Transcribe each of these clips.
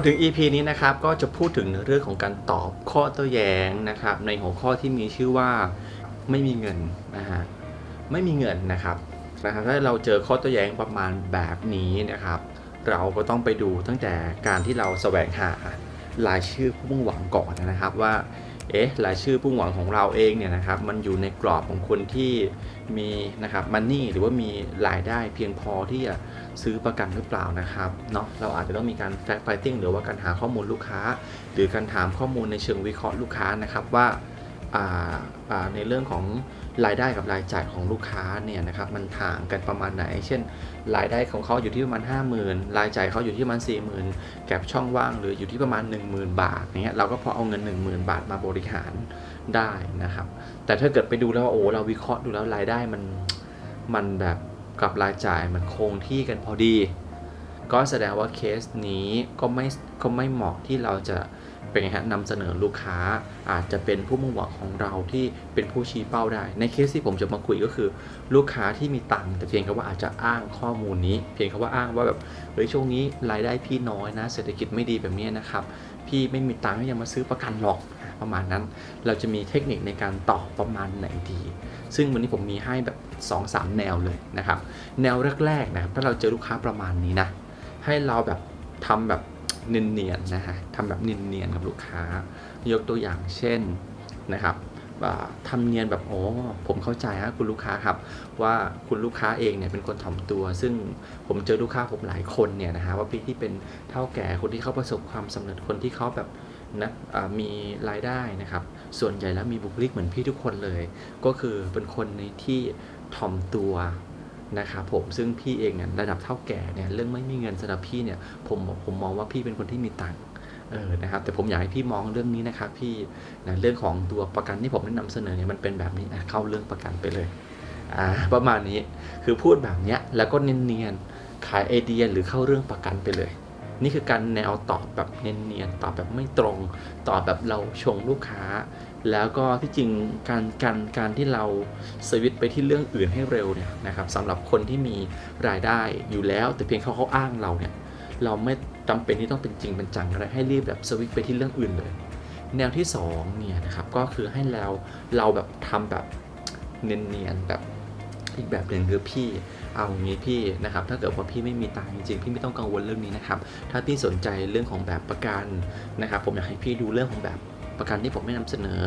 มาถึง EP นี้นะครับก็จะพูดถึงเรื่องของการตอบข้อโต้แย้งนะครับ ในหัวข้อที่มีชื่อว่าไม่มีเงินนะฮะไม่มีเงินนะครับนะครับถ้าเราเจอข้อโต้แย้งประมาณแบบนี้นะครับ เราก็ต้องไปดูตั้งแต่การที่เราแสวงหารายชื่อผู้มุ่งหวังก่อนนะครับว่าเอ๊ะรายชื่อผู้มุ่งหวังของเราเองเนี่ยนะครับมันอยู่ในกรอบของคนที่มีนะครับมันนี่หรือว่ามีรายได้เพียงพอที่จะ ซื้อประกันหรือเปล่านะครับเนาะเราอาจจะต้องมีการ fact finding หรือว่าการหาข้อมูลลูกค้า หรือการถามข้อมูลในเชิงวิเคราะห์ลูกค้านะครับว่าาาในเรื่องของรายได้กับรายจ่ายของลูกค้าเนี่ยนะครับมันห่างกันประมาณไหน เช่น รายได้ของเขาอยู่ที่ประมาณ 50,000 รายจ่ายเขาอยู่ที่ประมาณ 40,000 แก็บช่องว่างหรืออยู่ที่ประมาณ 10,000 บาทเนี้ยเราก็พอเอาเงิน 10,000 บาทมาบริหารได้นะครับ แต่ถ้าเกิดไปดูแล้วว่าโอ้เราวิเคราะห์ดูแล้วรายได้มันมันแบบ กับรายจ่ายมันคงที่กันพอดี ก็แสดงว่าเคสนี้ก็ไม่ก็ไม่เหมาะที่เราจะเป็นไงฮะนำเสนอลูกค้าอาจจะเป็นผู้มุ่งหวังของเราที่เป็นผู้ชี้เป้าได้ ในเคสที่ผมจะมาคุยก็คือ ลูกค้าที่มีตังค์แต่เพียงแค่ว่าอาจจะอ้างข้อมูลนี้ เพียงแค่ว่าอ้างว่าแบบเฮ้ยช่วงนี้รายได้พี่น้อยนะ เศรษฐกิจไม่ดีแบบนี้นะครับ พี่ไม่มีตังค์ก็ยังมาซื้อประกันหรอก ประมาณนั้น เราจะมีเทคนิคในการตอบประมาณไหนดี ซึ่งวันนี้ผมมีให้แบบ 2-3 แนวเลยนะครับ แนวแรกๆนะครับถ้าเราเจอลูกค้าประมาณนี้นะ ให้เราแบบทำแบบเนียนๆนะฮะทำแบบเนียนๆกับลูกค้า ยกตัวอย่างเช่นนะครับอ่าทำเนียนแบบโอ้ผมเข้าใจฮะคุณลูกค้าครับ ว่าคุณลูกค้าเองเนี่ยเป็นคนถ่อมตัว ซึ่งผมเจอลูกค้าผมหลายคนเนี่ยนะฮะว่าพี่ที่เป็นเท่าแก่คนที่เขาประสบความสำเร็จคนที่เขาแบบ นะมีรายได้นะครับ ส่วนใหญ่แล้วมีบุคลิกเหมือนพี่ทุกคนเลย ก็คือเป็นคนในที่ถ่อมตัวนะครับผมซึ่งพี่เองเนี่ยระดับเท่าแก่เนี่ยเรื่องไม่มีเงินสำหรับพี่เนี่ยผมผมมองว่าพี่เป็นคนที่มีตังค์เออนะครับแต่ผมอยากให้พี่มองเรื่องนี้นะครับพี่นะเรื่องของตัวประกันที่ผมได้นำเสนอเนี่ยมันเป็นแบบนี้นะเข้าเรื่องประกันไปเลยอ่าประมาณนี้คือพูดแบบเนี้ยแล้วก็เนียนๆขายไอเดียหรือเข้าเรื่องประกันไปเลย นี่คือการแนวตอบแบบเนียนๆตอบแบบไม่ตรง ตอบแบบเราชงลูกค้า แล้วก็ที่จริงการการการที่เราสวิตไปที่เรื่องอื่นให้เร็วเนี่ยนะครับสำหรับคนที่มีรายได้อยู่แล้ว แต่เพียงเขาเขาอ้างเราเนี่ยเราไม่จำเป็นที่ต้องเป็นจริงเป็นจังอะไรให้รีบแบบสวิตไปที่เรื่องอื่นเลย แนวที่สองเนี่ยนะครับก็คือให้เราเราแบบทำแบบเนียนๆแบบอีกแบบหนึ่งคือพี่ เอางี้พี่นะครับถ้าเกิดว่าพี่ไม่มีตังค์จริงพี่ไม่ต้องกังวลเรื่องนี้นะครับถ้าพี่สนใจเรื่องของแบบประกันนะครับผมอยากให้พี่ดูเรื่องของแบบประกันที่ผมไม่นำเสนอ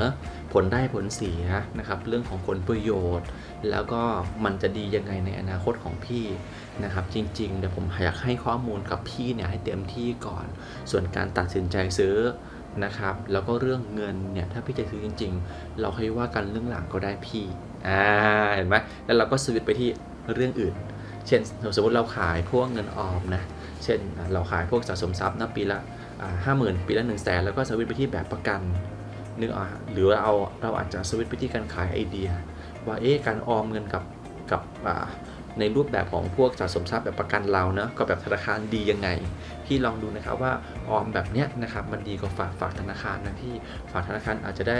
ผลได้ผลเสียนะครับเรื่องของผลประโยชน์ แล้วก็มันจะดียังไงในอนาคตของพี่นะครับจริงๆเดี๋ยวผมอยากให้ข้อมูลกับพี่เนี่ยให้เต็มที่ก่อน ส่วนการตัดสินใจซื้อนะครับแล้วก็เรื่องเงินเนี่ยถ้าพี่จะซื้อจริง ๆ เราค่อยว่ากันเรื่องหลังก็ได้พี่อ่าเห็นไหมแล้วเราก็สวิตไปที่ เรื่องอื่น เช่นสมมติเราขายพวกเงินออมนะเช่นเราขายพวกสะสมทรัพย์นะปีละห้าหมื่นปีละหนึ่งแสนแล้วก็สวิตไปที่แบบประกันนึกออกหรือว่าเอาเราอาจจะสวิตไปที่การขายไอเดีย ว่าเอ๊ะการออมเงินกับกับในรูปแบบของพวกสะสมทรัพย์แบบประกันเราเนะก็แบบธนาคารดียังไง พี่ลองดูนะครับว่าออมแบบเนี้ยนะครับมันดีกว่าฝากฝากธนาคารนะพี่ฝากธนาคารอาจจะได้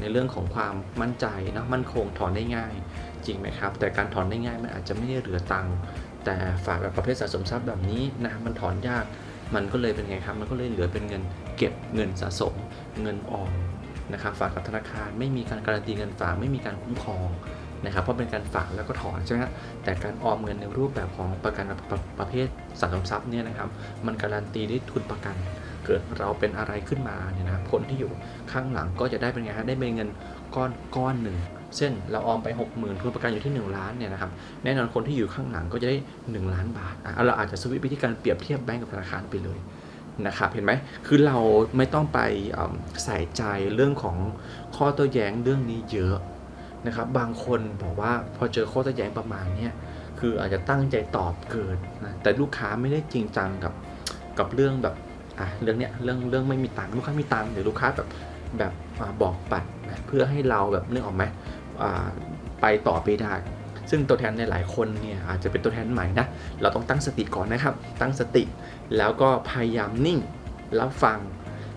ในเรื่องของความมั่นใจนะมั่นคงถอนได้ง่าย จริงไหมครับ แต่การถอนได้ง่ายมันอาจจะไม่ได้เหลือตังค์แต่ฝากแบบประเภทสะสมทรัพย์แบบนี้นะมันถอนยากมันก็เลยเป็นไงครับ มันก็เลยเหลือเป็นเงินเก็บเงินสะสม เงินออมนะครับฝากกับธนาคารไม่มีการการันตีเงินฝากไม่มีการคุ้มครอง นะครับเพราะเป็นการฝากแล้วก็ถอนใช่ไหมฮะแต่การออมเงินในรูปแบบของประกันประประเภทสะสมทรัพย์เนี่ยนะครับมันการันตีด้วยทุนประกัน เกิดเราเป็นอะไรขึ้นมาเนี่ยนะคนที่อยู่ข้างหลังก็จะได้เป็นไงฮะได้เป็นเงินก้อนก้อนหนึ่งเช่นเราออมไป 6 0,000ทุนประกันอยู่ที่ 1 ล้านเนี่ยนะครับแน่นอนคนที่อยู่ข้างหลังก็จะได้ 1 ล้านบาทอะเราอาจจะสวิตไปที่การเปรียบเทียบแบงก์กับธนาคารไปเลยนะครับเห็นไหมคือเราไม่ต้องไปใส่ใจเรื่องของข้อโต้แย้งเรื่องนี้เยอะ นะครับบางคนบอกว่าพอเจอข้อโต้แย้งประมาณนี้คืออาจจะตั้งใจตอบเกินนะแต่ลูกค้าไม่ได้จริงจังกับกับเรื่องแบบอะเรื่องเนี้ยเรื่องเรื่องไม่มีตังค์ลูกค้ามีตังค์หรือลูกค้าแบบแบบอบอกปัดนะเพื่อให้เราแบบนึกออกไหมอ่าไปต่อไปได้ ซึ่งตัวแทนในหลายคนเนี่ยอาจจะเป็นตัวแทนใหม่นะเราต้องตั้งสติก่อนนะครับ ตั้งสติแล้วก็พยายามนิ่งรับฟัง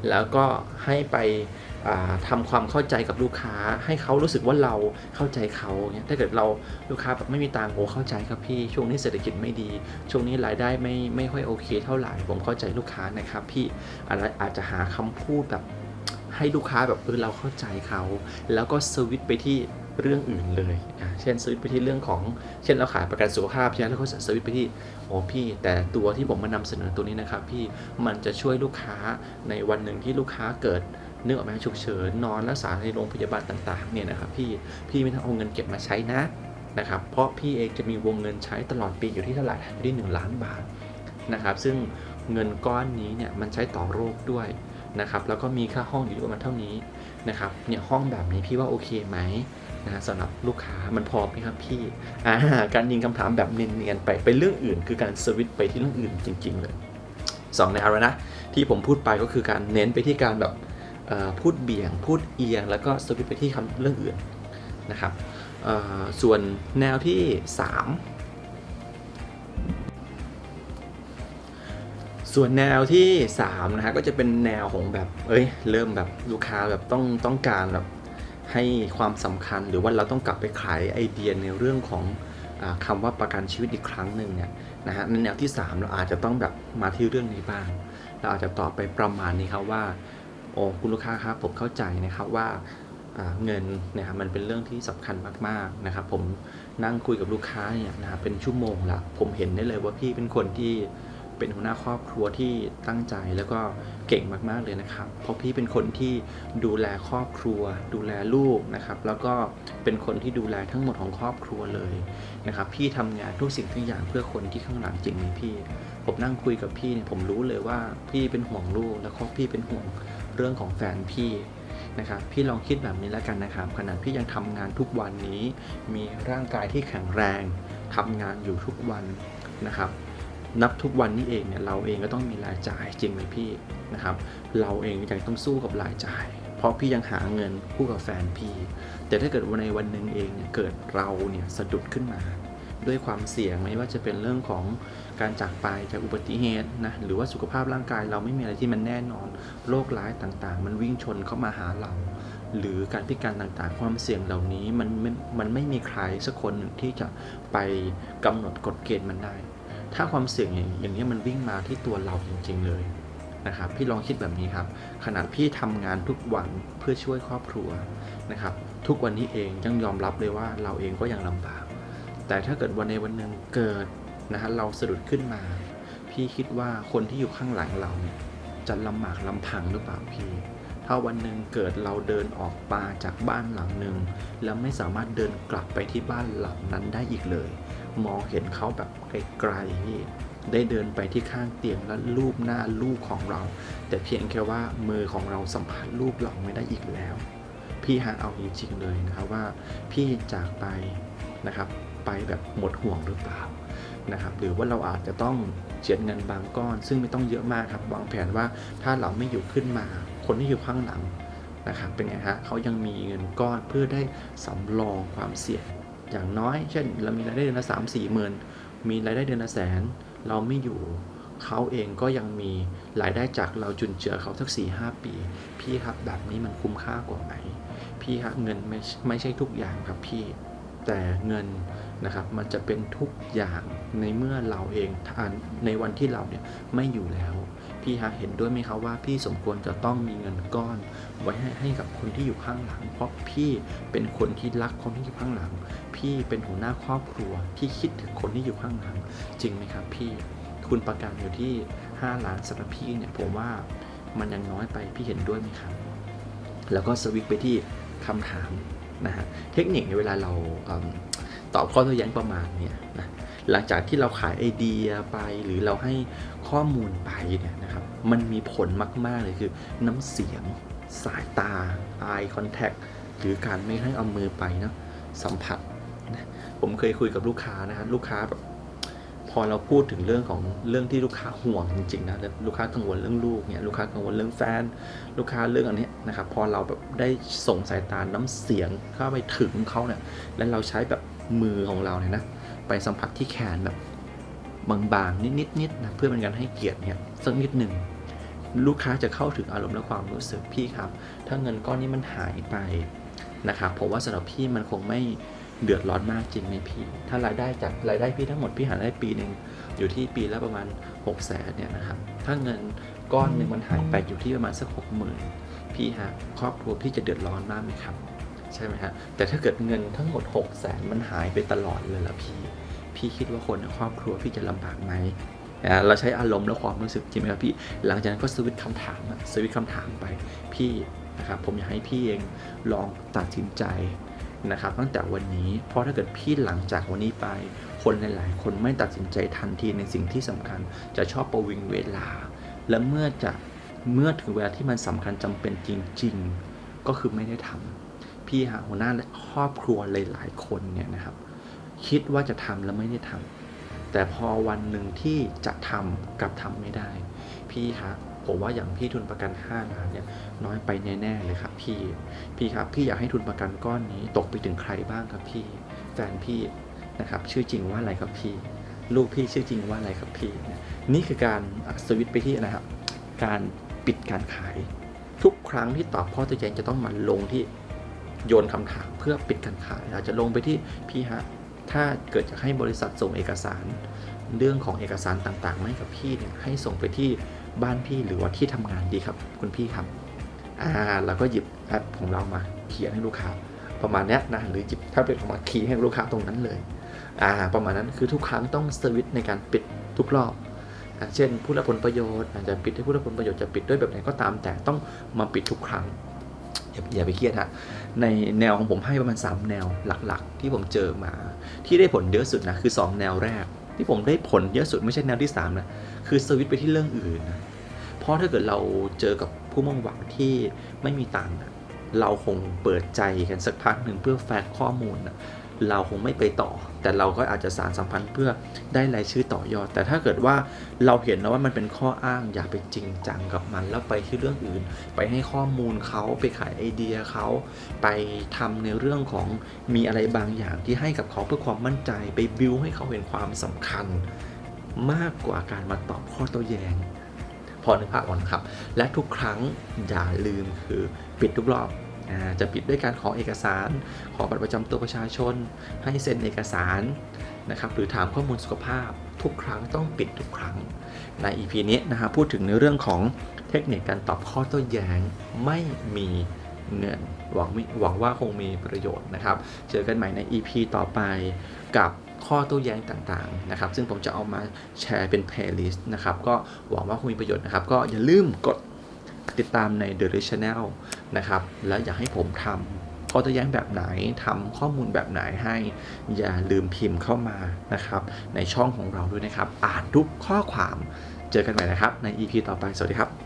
แล้วก็ให้ไปทำาความเข้าใจกับลูกค้า ให้เขารู้สึกว่าเราเข้าใจเขาเนี่ยถ้าเกิดเราลูกค้าแบบไม่มีตังค์โอ้เข้าใจครับพี่ ช่วงนี้เศรษฐกิจไม่ดี ช่วงนี้รายได้ไม่ไม่ค่อยโอเค เท่าไหร่ ผมเข้าใจลูกค้านะครับพี่อะไรอาจจะหาคำพูดแบบให้ลูกค้าแบบเออเราเข้าใจเขา แล้วก็สวิตไปที่ เรื่องอื่นเลยอะเช่นสวิตไปที่เรื่องของ เช่นเราขายประกันสุขภาพใช่ไหมแล้วก็สวิตช์ไปที่โอ้พี่ แต่ตัวที่ผมมานำเสนอตัวนี้นะครับ พี่มันจะช่วยลูกค้าในวันหนึ่งที่ลูกค้าเกิดเนื้อออกมาฉุกเฉินนอนรักษาในโรงพยาบาลต่างๆเนี่ยนะครับพี่พี่ไม่ต้องเอาเงินเก็บมาใช้นะนะครับเพราะพี่เองจะมีวงเงินใช้ตลอดปีอยู่ที่เท่าไหร่อยู่ที่ 1 ล้านบาทนะครับซึ่งเงินก้อนนี้เนี่ยมันใช้ต่อโรคด้วยนะครับแล้วก็มีค่าห้องอยู่ประมาณเท่านี้นะครับเนี่ยห้องแบบนี้พี่ว่าโอเคไหม นะสำหรับลูกค้ามันพอไหมครับพี่อ่าการยิงคำถามแบบเนียนๆไปไปเรื่องอื่น คือการสวิตไปที่เรื่องอื่นจริง ๆ เลยสองแนวแล้วนะที่ผมพูดไปก็คือการเน้นไปที่การแบบพูดเบี่ยง พูดเอียง แล้วก็สวิตไปที่คำเรื่องอื่นนะครับส่วนแนวที่ 3 ส่วนแนวที่3นะฮะก็จะเป็นแนวของแบบเอ้ยเริ่มแบบลูกค้าแบบต้องต้องการแบบ ให้ความสำคัญหรือว่าเราต้องกลับไปขายไอเดียในเรื่องของอาคำว่าประกันชีวิตอีกครั้งหนึ่งเนี่ยนะฮะในแนวที่ 3 เราอาจจะต้องแบบมาที่เรื่องนี้บ้าง เราอาจจะตอบไปประมาณนี้ครับว่าโอ้คุณลูกค้าครับผมเข้าใจนะครับว่าเงินนะครับมันเป็นเรื่องที่สำคัญมากๆนะครับ ผมนั่งคุยกับลูกค้าเนี่ยนะเป็นชั่วโมงละผมเห็นได้เลยว่าพี่เป็นคนที่ เป็นหัวหน้าครอบครัวที่ตั้งใจแล้วก็เก่งมากๆเลยนะครับ เพราะพี่เป็นคนที่ดูแลครอบครัว ดูแลลูกนะครับ แล้วก็เป็นคนที่ดูแลทั้งหมดของครอบครัวเลยนะครับ พี่ทำงานทุกสิ่งทุกอย่างเพื่อคนที่ข้างหลังจริงไหมพี่ ผมนั่งคุยกับพี่เนี่ยผมรู้เลยว่าพี่เป็นห่วงลูกแล้วก็พี่เป็นห่วงเรื่องของแฟนพี่นะครับพี่ลองคิดแบบนี้แล้วกันนะครับขณะพี่ยังทำงานทุกวันนี้ มีร่างกายที่แข็งแรงทำงานอยู่ทุกวันนะครับ นับทุกวันนี้เองเนี่ยเราเองก็ต้องมีรายจ่ายจริงไหมพี่นะครับ เราเองยังต้องสู้กับรายจ่าย เพราะพี่ยังหาเงินคู่กับแฟนพี่ แต่ถ้าเกิดวันในวันหนึ่งเองเนี่ยเกิดเราเนี่ยสะดุดขึ้นมา ด้วยความเสี่ยงไม่ว่าจะเป็นเรื่องของการจากไปจากอุบัติเหตุนะหรือว่าสุขภาพร่างกายเราไม่มีอะไรที่มันแน่นอนโรคร้ายต่างๆ มันวิ่งชนเข้ามาหาเราหรือการพิการต่างๆ ความเสี่ยงเหล่านี้มันไม่มันไม่มีใครสักคนหนึ่งที่จะไปกำหนดกฎเกณฑ์มันได้ ถ้าความเสี่ยงอย่างนี้มันวิ่งมาที่ตัวเราจริง ๆเลยนะครับพี่ลองคิดแบบนี้ครับ ขนาดพี่ทำงานทุกวันเพื่อช่วยครอบครัวนะครับ ทุกวันนี้เองยังยอมรับเลยว่าเราเองก็ยังลำบาก แต่ถ้าเกิดวันในวันหนึ่งเกิดนะฮะเราสะดุดขึ้นมา พี่คิดว่าคนที่อยู่ข้างหลังเราเนี่ยจะลำบากลำพังหรือเปล่าพี่ ถ้าวันหนึ่งเกิดเราเดินออกมาจากบ้านหลังหนึ่งแล้วไม่สามารถเดินกลับไปที่บ้านหลังนั้นได้อีกเลย มองเห็นเขาแบบไกลๆพี่ได้เดินไปที่ข้างเตียงแล้วลูบหน้าลูกของเรา แต่เพียงแค่ว่ามือของเราสัมผัสลูกเราไม่ได้อีกแล้ว พี่หาเอาจริงๆเลยนะครับว่า พี่จากไปนะครับ ไปแบบหมดห่วงหรือเปล่านะครับ หรือว่าเราอาจจะต้องเจียดเงินบางก้อน ซึ่งไม่ต้องเยอะมากครับวางแผนว่าถ้าเราไม่อยู่ขึ้นมา คนที่อยู่ข้างหลังนะครับเป็นไงฮะเขายังมีเงินก้อนเพื่อได้สำรองความเสี่ยง อย่างน้อย เช่น เรามีรายได้เดือนละสามสี่หมื่นมีรายได้เดือนละแสน เราไม่อยู่ เขาเองก็ยังมีรายได้จากเราจุนเจือเขาสักสี่ห้าปี พี่ครับแบบนี้มันคุ้มค่ากว่าไหม พี่ครับเงินไม่ไม่ใช่ทุกอย่างครับพี่ แต่เงินนะครับมันจะเป็นทุกอย่างในเมื่อเราเองทานในวันที่เราเนี่ยไม่อยู่แล้ว พี่ฮะเห็นด้วยไหมครับว่าพี่สมควรจะต้องมีเงินก้อน ไว้ให้ให้กับคนที่อยู่ข้างหลัง เพราะพี่เป็นคนที่รักคนที่อยู่ข้างหลัง พี่เป็นหัวหน้าครอบครัวที่คิดถึงคนที่อยู่ข้างหลัง จริงไหมครับพี่คุณประกันอยู่ที่ 5 ล้านสำหรับพี่เนี่ยผมว่ามันยังน้อยไปพี่เห็นด้วยไหมครับ แล้วก็สวิตช์ไปที่คำถามนะฮะเทคนิคในเวลาเราเอตอบข้อโต้แย้งประมาณเนี่ยนะ หลังจากที่เราขายไอเดียไป หรือเราให้ข้อมูลไปเนี่ยนะครับ มันมีผลมาก ๆ เลยคือน้ำเสียง สายตา eye contact หรือการไม่ให้เอามือไปเนาะสัมผัสนะผมเคยคุยกับลูกค้านะครับลูกค้าแบบพอเราพูดถึงเรื่องของเรื่องที่ลูกค้าห่วงจริงๆนะลูกค้ากังวลเรื่องลูกเนี่ยลูกค้ากังวลเรื่องแฟน ลูกค้าเรื่องอันนี้นะครับพอเราแบบได้ส่งสายตาน้ำเสียงเข้าไปถึงเขาเนี่ยแล้วเราใช้แบบมือของเราเนี่ยนะ ไปสัมผัสที่แขนแบบบางๆ นิดๆนิดนะเพื่อเป็นการให้เกียรติเนี่ยสักนิดหนึ่งลูกค้าจะเข้าถึงอารมณ์และความรู้สึกพี่ครับ ถ้าเงินก้อนนี้มันหายไปนะครับผมว่าสำหรับพี่มันคงไม่เดือดร้อนมากจริงไหมพี่ ถ้ารายได้จากรายได้พี่ทั้งหมดพี่หารได้ปีหนึ่งอยู่ที่ปีละประมาณ6กแสนเนี่ยนะครับ ถ้าเงินก้อนหนึ่งมันหายไปอยู่ที่ประมาณสักหกหมื่นพี่ฮะครอบครัวพี่จะเดือดร้อนมากไหมครับ ใช่ไหมฮะ แต่ถ้าเกิดเงินทั้งหมด6กแสนมันหายไปตลอดเลยล่ะพี่ พี่คิดว่าคนในครอบครัวพี่จะลำบากไหมเราใช้อารมณ์และความรู้สึกจริงไหมครับพี่ หลังจากนั้นก็สวิตช์คำถามอะสวิตช์คำถามไปพี่นะครับผมอยากให้พี่เองลองตัดสินใจนะครับตั้งแต่วันนี้เพราะถ้าเกิดพี่หลังจากวันนี้ไป คนหลายๆ คนไม่ตัดสินใจทันทีในสิ่งที่สำคัญ จะชอบประวิงเวลา และเมื่อจะเมื่อถึงเวลาที่มันสำคัญจำเป็นจริง ๆ ก็คือไม่ได้ทำ พี่หาหัวหน้าและครอบครัวหลายๆคนเนี่ยนะครับ คิดว่าจะทำแล้วไม่ได้ทำแต่พอวันหนึ่งที่จะทำกลับทำไม่ได้ พี่ครับผมว่าอย่างพี่ทุนประกัน5ล้านเนี่ยน้อยไปแน่ๆเลยครับพี่พี่ครับพี่อยากให้ทุนประกันก้อนนี้ตกไปถึงใครบ้างครับพี่แฟนพี่นะครับชื่อจริงว่าอะไรครับพี่ ลูกพี่ชื่อจริงว่าอะไรครับพี่ นี่คือการสวิตช์ไปที่นะครับการปิดการขาย ทุกครั้งที่ตอบข้อตัวแย้งจะต้องมาลงที่ โยนคำถามเพื่อปิดการขาย อาจจะลงไปที่พี่ฮะถ้าเกิดจะให้บริษัทส่งเอกสาร เรื่องของเอกสารต่างๆมาให้กับพี่เนี่ยให้ส่งไปที่บ้านพี่หรือว่าที่ทำงานดีครับคุณพี่ครับอ่าเราก็หยิบแอปของเรามาเขียนให้ลูกค้า ประมาณนี้นะหรือหยิบแท็บเล็ตออกมาคีย์ให้ลูกค้าตรงนั้นเลยอ่าประมาณนั้นคือทุกครั้งต้องสวิตในการปิดทุกรอบเช่นผู้รับผลประโยชน์อาจจะปิดให้ผู้รับผลประโยชน์จะปิดด้วยแบบไหนก็ตามแต่ต้องมาปิดทุกครั้ง อย่าอย่าไปเครียดฮะในแนวของผมให้ประมาณ 3 แนวหลักๆ ที่ผมเจอมา ที่ได้ผลเยอะสุดนะคือ 2 แนวแรก ที่ผมได้ผลเยอะสุดไม่ใช่แนวที่3นะคือสวิตไปที่เรื่องอื่นนะเพราะถ้าเกิดเราเจอกับผู้มุ่งหวังที่ไม่มีตังค์อะเราคงเปิดใจกันสักพักหนึ่งเพื่อแฟกข้อมูลนะ เราคงไม่ไปต่อ แต่เราก็อาจจะสารสัมพันธ์เพื่อได้รายชื่อต่อยอด แต่ถ้าเกิดว่าเราเห็นนะว่ามันเป็นข้ออ้างอย่าไปจริงจังกับมันแล้วไปที่เรื่องอื่น ไปให้ข้อมูลเขาไปขายไอเดียเขาไปทำในเรื่องของมีอะไรบางอย่างที่ให้กับเขาเพื่อความมั่นใจไปบิวให้เขาเห็นความสำคัญ มากกว่าการมาตอบข้อโต้แย้งพอนึกภาพออกนะครับ และทุกครั้งอย่าลืมคือปิดทุกรอบ จะปิดด้วยการขอเอกสาร ขอบัตรประจำตัวประชาชน ให้เซ็นเอกสารนะครับหรือถามข้อมูลสุขภาพ ทุกครั้งต้องปิดทุกครั้ง ใน EP นี้นะฮะพูดถึงในเรื่องของเทคนิคการตอบข้อโต้แย้งไม่มีเงินหวังหวังว่าคงมีประโยชน์นะครับ เจอกันใหม่ใน EP ต่อไปกับข้อโต้แย้งต่างๆนะครับ ซึ่งผมจะเอามาแชร์เป็น playlist นะครับ ก็หวังว่าคงมีประโยชน์นะครับ ก็อย่าลืมกดติดตามใน The r e Channel นะครับ แล้วอยากให้ผมทำข้อโต้แย้งแบบไหนทำข้อมูลแบบไหนให้ อย่าลืมพิมพ์เข้ามานะครับ ในช่องของเราด้วยนะครับ อ่านทุกข้อความ เจอกันใหม่นะครับ ใน EP ต่อไป สวัสดีครับ